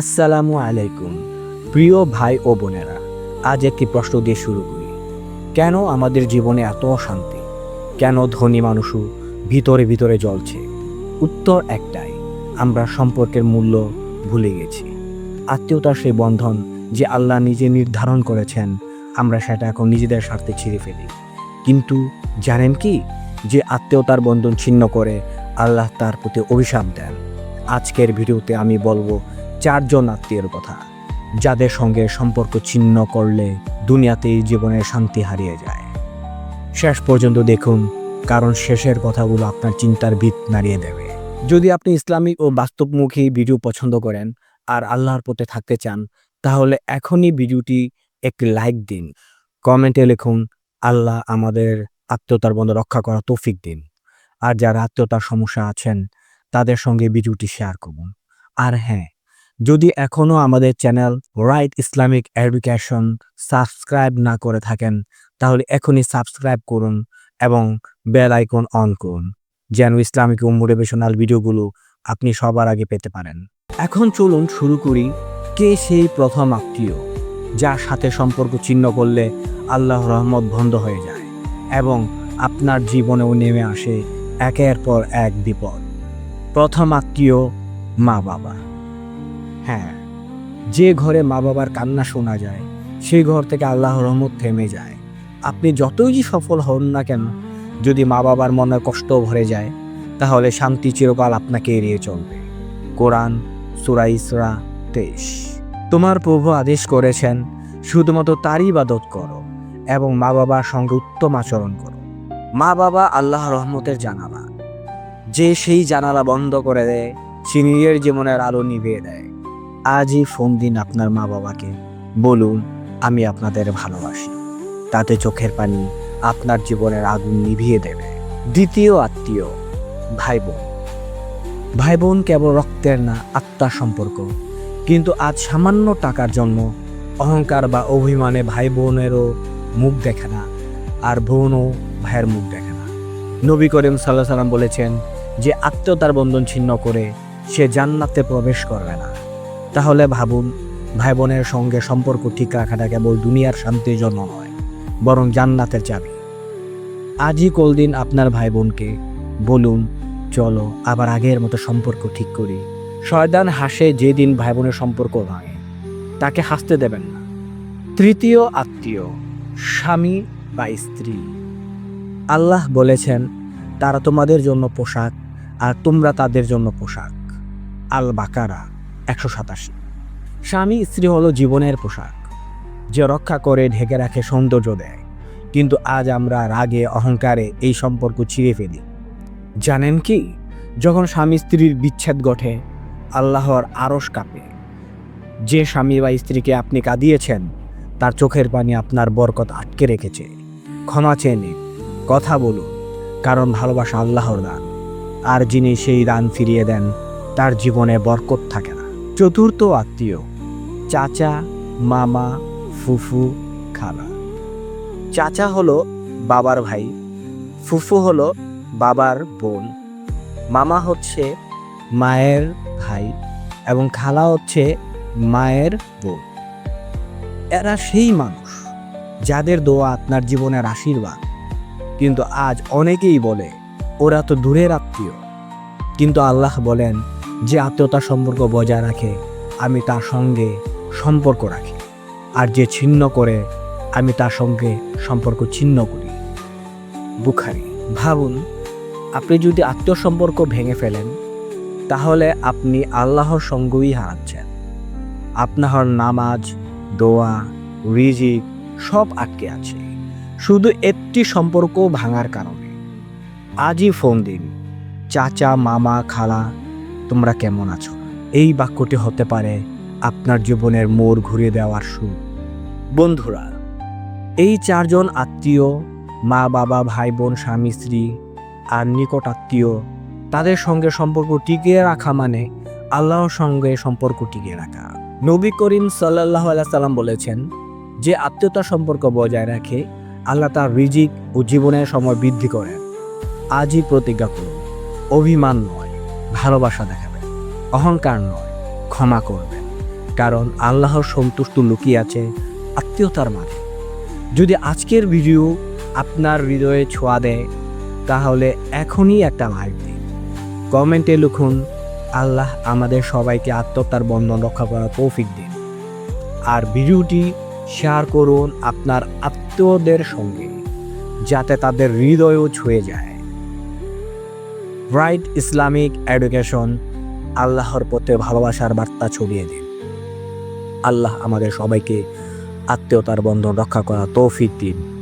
আসসালামু আলাইকুম, প্রিয় ভাই ও বোনেরা, আজ একটি প্রশ্ন দিয়ে শুরু করি। কেন আমাদের জীবনে এত অশান্তি? কেন ধনী মানুষও ভিতরে ভিতরে জ্বলছে? উত্তর একটাই, আমরা সম্পর্কের মূল্য ভুলে গেছি। আত্মীয়তার সেই বন্ধন যে আল্লাহ নিজে নির্ধারণ করেছেন, আমরা সেটা এখন নিজেদের স্বার্থে ছিঁড়ে ফেলি। কিন্তু জানেন কি? যে আত্মীয়তার বন্ধন ছিন্ন করে আল্লাহ তার প্রতি অভিশাপ দেন। আজকের ভিডিওতে আমি বলব চারজন আত্মীয়ের কথা, যাদের সঙ্গে সম্পর্ক ছিন্ন করলে দুনিয়াতেই জীবনের শান্তি হারিয়ে যায়। শেষ পর্যন্ত দেখুন, কারণ শেষের কথাগুলো আপনার চিন্তার ভিত নাড়িয়ে দেবে। যদি আপনি ইসলামিক ও বাস্তবমুখী ভিডিও পছন্দ করেন আর আল্লাহর পথে থাকতে চান, তাহলে এখনই ভিডিওটি একটি লাইক দিন। কমেন্টে লিখুন, আল্লাহ আমাদের আত্মীয়তার বন্ধ রক্ষা করা তৌফিক দিন। আর যারা আত্মীয়তার সমস্যা আছেন, তাদের সঙ্গে ভিডিওটি শেয়ার করুন। আর হ্যাঁ যদি এখনও আমাদের channel right Islamic education subscribe না করে থাকেন, তাহলে এখনই সাবস্ক্রাইব করুন এবং বেল আইকন অন করুন, যেন ইসলামিক ও মোটিভেশনাল ভিডিওগুলো আপনি সবার আগে পেতে পারেন। এখন চলুন শুরু করি কে সেই প্রথম আত্মীয়, যার সাথে সম্পর্ক ছিন্ন করলে আল্লাহ রহমত বন্ধ হয়ে যায় এবং আপনার জীবনেও নেমে আসে একের পর এক বিপদ। প্রথম আত্মীয় মা বাবা হ্যাঁ যে ঘরে মা বাবার কান্না শোনা যায়, সেই ঘর থেকে আল্লাহ রহমত থেমে যায়। আপনি যতই যে সফল হন না কেন, যদি মা বাবার মনে কষ্ট ভরে যায়, তাহলে শান্তি চিরকাল আপনাকে এড়িয়ে চলবে। কোরআন, সুরা ইসরা, তেইশ। তোমার প্রভু আদেশ করেছেন, শুধুমাত্র তারই ইবাদত করো এবং মা বাবার সঙ্গে উত্তম আচরণ করো। মা বাবা আল্লাহ রহমতের জানালা। যে সেই জানালা বন্ধ করে দেয় সে নিজের জীবনের আলো নিভিয়ে দেয়। আজই ফোন দিন আপনার মা বাবাকে। বলুন, আমি আপনাদের ভালোবাসি। তাতে চোখের পানি আপনার জীবনের আগুন নিভিয়ে দেবে। দ্বিতীয় আত্মীয় ভাই বোন ভাই বোন কেবল রক্তের না, আত্মার সম্পর্ক। কিন্তু আজ সামান্য টাকার জন্য অহংকার বা অভিমানে ভাই বোনেরও মুখ দেখে না, আর বোনও ভাইয়ের মুখ দেখে না। নবী করিম সাল্লাহ সাল্লাম বলেছেন যে, আত্মীয়তার বন্ধন ছিন্ন করে সে জান্নাতে প্রবেশ করবে না। তাহলে ভাবুন ভাই বোনের সঙ্গে সম্পর্ক ঠিক রাখাটা কেবল দুনিয়ার শান্তির জন্য নয়, বরং জান্নাতের চাবি। আজই কল দিন আপনার ভাই বোনকে বলুন, চলো আবার আগের মতো সম্পর্ক ঠিক করি। শয়দান হাসে যেদিন ভাই বোনের সম্পর্ক ভাঙে, তাকে হাসতে দেবেন না। তৃতীয় আত্মীয়, স্বামী বা স্ত্রী। আল্লাহ বলেছেন, তারা তোমাদের জন্য পোশাক আর তোমরা তাদের জন্য পোশাক। আল বাকারা একশো সাতাশি। স্বামী স্ত্রী হলো জীবনের পোশাক। যে রক্ষা করে ঢেকে রাখে সৌন্দর্য দেয়। কিন্তু আজ আমরা রাগে, অহংকারে এই সম্পর্ক ছিঁড়ে ফেলি। জানেন কি? যখন স্বামী স্ত্রীর বিচ্ছেদ ঘটে, আল্লাহর আরস কাঁপে। যে স্বামী বা স্ত্রীকে আপনি কাঁদিয়েছেন, তার চোখের পানি আপনার বরকত আটকে রেখেছে। ক্ষমা চেয়ে নিন, কথা বলুন, কারণ ভালোবাসা আল্লাহর দান। আর যিনি সেই দান ফিরিয়ে দেন, তার জীবনে বরকত থাকে না। চতুর্থ আত্মীয়, চাচা, মামা, ফুফু, খালা। চাচা হলো বাবার ভাই, ফুফু হলো বাবার বোন, মামা হচ্ছে মায়ের ভাই এবং খালা হচ্ছে মায়ের বোন। এরা সেই মানুষ যাদের দোয়া আপনার জীবনের আশীর্বাদ। কিন্তু আজ অনেকেই বলে, ওরা তো দূরের আত্মীয়। কিন্তু আল্লাহ বলেন যে আত্মীয়তার সম্পর্ক বজায় রাখে, আমি তার সঙ্গে সম্পর্ক রাখি। আর যে ছিন্ন করে, আমি তার সঙ্গে সম্পর্ক ছিন্ন করি। বুখারি, ভাবুন, আপনি যদি আত্মীয় সম্পর্ক ভেঙে ফেলেন, তাহলে আপনি আল্লাহর সঙ্গই হারাচ্ছেন। আপনার নামাজ, দোয়া, রিজিক সব আটকে আছে। শুধু একটি সম্পর্ক ভাঙার কারণে। আজই ফোন দিন। চাচা, মামা, খালা তোমরা কেমন আছো? এই বাক্যটি হতে পারে আপনার জীবনের মোড় ঘুরিয়ে দেওয়ার সুর। বন্ধুরা, এই চারজন আত্মীয়, মা বাবা, ভাই বোন, স্বামী, স্ত্রী আর নিকট আত্মীয়, তাদের সঙ্গে সম্পর্ক টিকিয়ে রাখা মানে আল্লাহর সঙ্গে সম্পর্ক টিকিয়ে রাখা। নবী করিম সাল্লাহ সাল্লাম বলেছেন যে আত্মীয়তা সম্পর্ক বজায় রাখে, আল্লাহ তার রিজিক ও জীবনের সময় বৃদ্ধি করেন। আজই প্রতিজ্ঞা করুন, অভিমান নয়। ভালোবাসা দেখাবেন। অহংকার নয়, ক্ষমা করবেন। কারণ আল্লাহর সন্তুষ্ট লুকিয়ে আছে আত্মীয়তার মাঝে। যদি আজকের ভিডিও আপনার হৃদয়ে ছোঁয়া দেয়, তাহলে এখনই একটা লাইক দিন। কমেন্টে লিখুন, আল্লাহ আমাদের সবাইকে আত্মহত্যার বন্ধন রক্ষা করার তৌফিক দিন। আর ভিডিওটি শেয়ার করুন আপনার আত্মীয়দের সঙ্গে, যাতে তাদের হৃদয়ও ছুঁয়ে যায়। ব্রাইট ইসলামিক এডুকেশন আল্লাহর পথে ভালোবাসার বার্তা ছড়িয়ে দিন। আল্লাহ আমাদের সবাইকে আত্মীয়তার বন্ধন রক্ষা করা তৌফিক দিন।